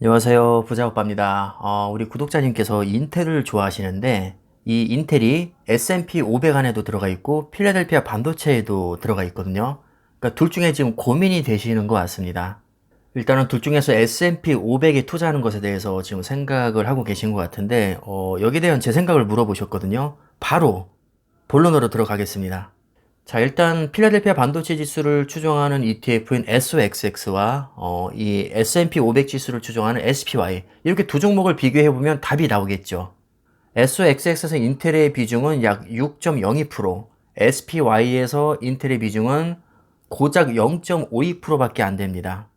안녕하세요. 부자오빠입니다. 어, 우리 구독자님께서 인텔을 좋아하시는데 이 인텔이 S&P 500 안에도 들어가 있고 필라델피아 반도체에도 들어가 있거든요. 그러니까 둘 중에 지금 고민이 되시는 것 같습니다. 일단은 둘 중에서 S&P 500에 투자하는 것에 대해서 지금 생각을 하고 계신 것 같은데 어, 여기에 대한 제 생각을 물어보셨거든요. 바로 본론으로 들어가겠습니다. 자, 일단 필라델피아 반도체 지수를 추종하는 ETF인 SOXX와 어, 이 S&P 500 지수를 추종하는 SPY 이렇게 두 종목을 비교해 보면 답이 나오겠죠. SOXX에서 인텔의 비중은 약 6.02%, SPY에서 인텔의 비중은 고작 0.52%밖에 안 됩니다.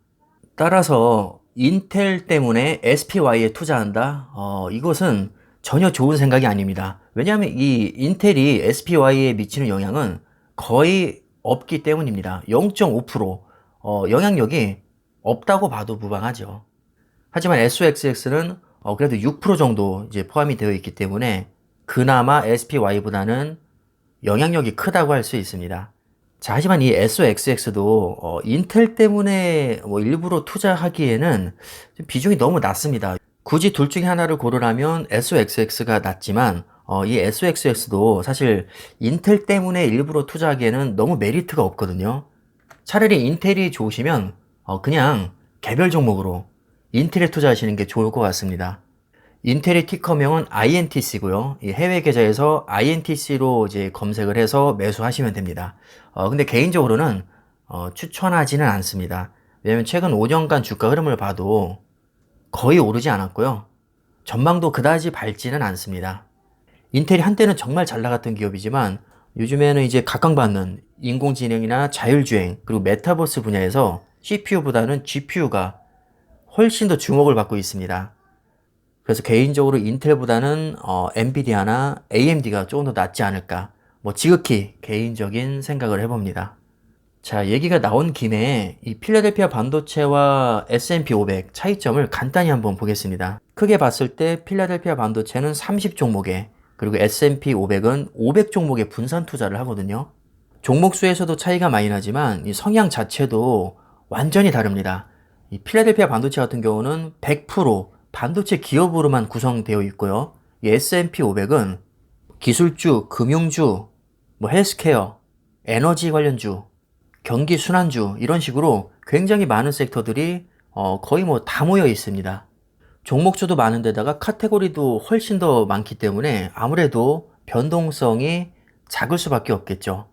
따라서 인텔 때문에 SPY에 투자한다? 어, 이것은 전혀 좋은 생각이 아닙니다. 왜냐하면 이 인텔이 SPY에 미치는 영향은 거의 없기 때문입니다. 0.5% 어, 영향력이 없다고 봐도 무방하죠. 하지만 SOXX는 어, 그래도 6% 정도 이제 포함이 되어 있기 때문에 그나마 SPY보다는 영향력이 크다고 할 수 있습니다. 자, 하지만 이 SOXX도 어, 인텔 때문에 뭐 일부러 투자하기에는 비중이 너무 낮습니다. 굳이 둘 중에 하나를 고르라면 SOXX가 낫지만 어, 이 SOXX도 사실 인텔 때문에 일부러 투자하기에는 너무 메리트가 없거든요. 차라리 인텔이 좋으시면 어, 그냥 개별 종목으로 인텔에 투자하시는 게 좋을 것 같습니다. 인텔의 티커명은 INTC고요. 이 해외 계좌에서 INTC로 이제 검색을 해서 매수하시면 됩니다. 어, 근데 개인적으로는 어, 추천하지는 않습니다. 왜냐면 최근 5년간 주가 흐름을 봐도 거의 오르지 않았고요. 전망도 그다지 밝지는 않습니다. 인텔이 한때는 정말 잘 나갔던 기업이지만 요즘에는 이제 각광받는 인공지능이나 자율주행 그리고 메타버스 분야에서 CPU보다는 GPU가 훨씬 더 주목을 받고 있습니다. 그래서 개인적으로 인텔보다는 어, 엔비디아나 AMD가 조금 더 낫지 않을까. 뭐 지극히 개인적인 생각을 해봅니다. 자, 얘기가 나온 김에 이 필라델피아 반도체와 S&P 500 차이점을 간단히 한번 보겠습니다. 크게 봤을 때 필라델피아 반도체는 30 종목에 그리고 S&P 500은 500 종목에 분산 투자를 하거든요. 종목 수에서도 차이가 많이 나지만 이 성향 자체도 완전히 다릅니다. 이 필라델피아 반도체 같은 경우는 100% 반도체 기업으로만 구성되어 있고요. 이 S&P 500은 기술주, 금융주, 뭐 헬스케어, 에너지 관련주, 경기 순환주 이런 식으로 굉장히 많은 섹터들이 어, 거의 뭐 다 모여 있습니다. 종목수도 많은데다가 카테고리도 훨씬 더 많기 때문에 아무래도 변동성이 작을 수밖에 없겠죠.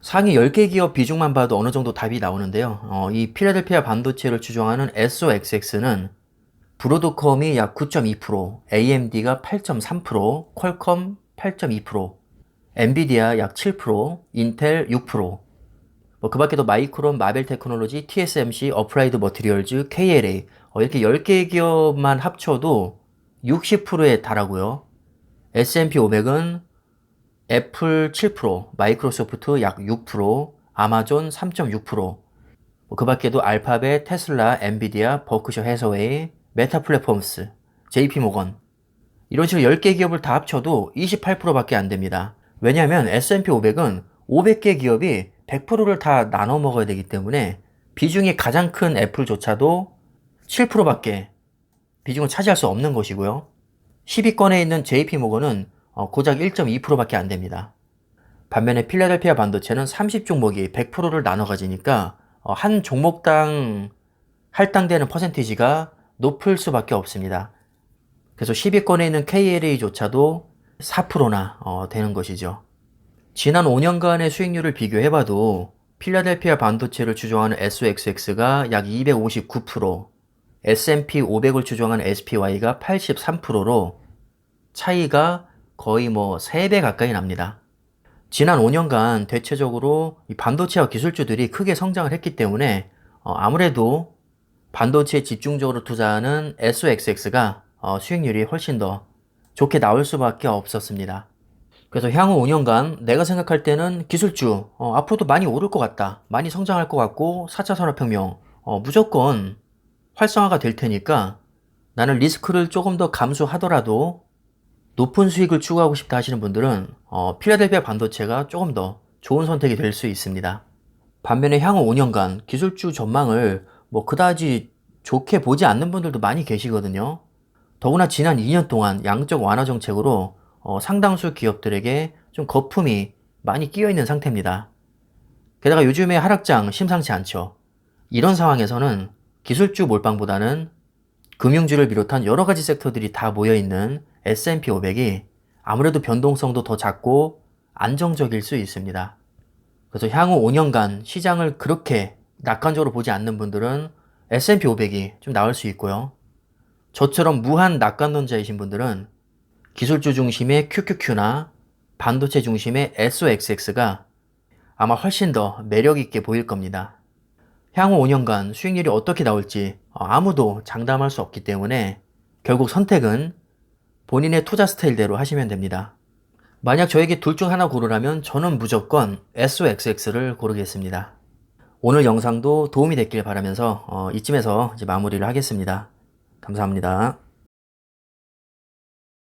상위 10개 기업 비중만 봐도 어느 정도 답이 나오는데요. 어, 이 필라델피아 반도체를 추종하는 SOXX는 브로드컴이 약 9.2%, AMD가 8.3%, 퀄컴 8.2%, 엔비디아 약 7%, 인텔 6%, 뭐그 밖에도 마이크론, 마벨 테크놀로지, TSMC, 어플라이드 머티리얼즈, KLA 어, 이렇게 10개 기업만 합쳐도 60%에 달하고요. S&P 500은 애플 7%, 마이크로소프트 약 6%, 아마존 3.6%, 뭐그 밖에도 알파벳, 테슬라, 엔비디아, 버크셔 해서웨이, 메타 플랫폼스, JP 모건 이런 식으로 10개 기업을 다 합쳐도 28%밖에 안 됩니다. 왜냐하면 S&P 500은 500개 기업이 100%를 다 나눠 먹어야 되기 때문에 비중이 가장 큰 애플조차도 7%밖에 비중을 차지할 수 없는 것이고요. 10위권에 있는 JP 모건은 어, 고작 1.2%밖에 안 됩니다. 반면에 필라델피아 반도체는 30 종목이 100%를 나눠 가지니까 어, 한 종목당 할당되는 퍼센티지가 높을 수밖에 없습니다. 그래서 10위권에 있는 KLA조차도 4%나 어, 되는 것이죠. 지난 5년간의 수익률을 비교해봐도 필라델피아 반도체를 추종하는 SOXX가 약 259%, S&P 500을 추종하는 SPY가 83%로 차이가 거의 뭐 3배 가까이 납니다. 지난 5년간 대체적으로 반도체와 기술주들이 크게 성장을 했기 때문에 어, 아무래도 반도체에 집중적으로 투자하는 SOXX가 어, 수익률이 훨씬 더 좋게 나올 수밖에 없었습니다. 그래서 향후 5년간 내가 생각할 때는 기술주 어, 앞으로도 많이 오를 것 같다. 많이 성장할 것 같고 4차 산업혁명 어, 무조건 활성화가 될 테니까 나는 리스크를 조금 더 감수하더라도 높은 수익을 추구하고 싶다 하시는 분들은 어, 필라델피아 반도체가 조금 더 좋은 선택이 될 수 있습니다. 반면에 향후 5년간 기술주 전망을 뭐 그다지 좋게 보지 않는 분들도 많이 계시거든요. 더구나 지난 2년 동안 양적 완화 정책으로 어, 상당수 기업들에게 좀 거품이 많이 끼어 있는 상태입니다. 게다가 요즘에 하락장 심상치 않죠. 이런 상황에서는 기술주 몰빵보다는 금융주를 비롯한 여러 가지 섹터들이 다 모여 있는 S&P 500이 아무래도 변동성도 더 작고 안정적일 수 있습니다. 그래서 향후 5년간 시장을 그렇게 낙관적으로 보지 않는 분들은 S&P 500이 좀 나을 수 있고요. 저처럼 무한 낙관론자이신 분들은 기술주 중심의 QQQ나 반도체 중심의 SOXX가 아마 훨씬 더 매력 있게 보일 겁니다. 향후 5년간 수익률이 어떻게 나올지 아무도 장담할 수 없기 때문에 결국 선택은 본인의 투자 스타일대로 하시면 됩니다. 만약 저에게 둘 중 하나 고르라면 저는 무조건 SOXX를 고르겠습니다. 오늘 영상도 도움이 됐길 바라면서 어, 이쯤에서 마무리를 하겠습니다. 감사합니다.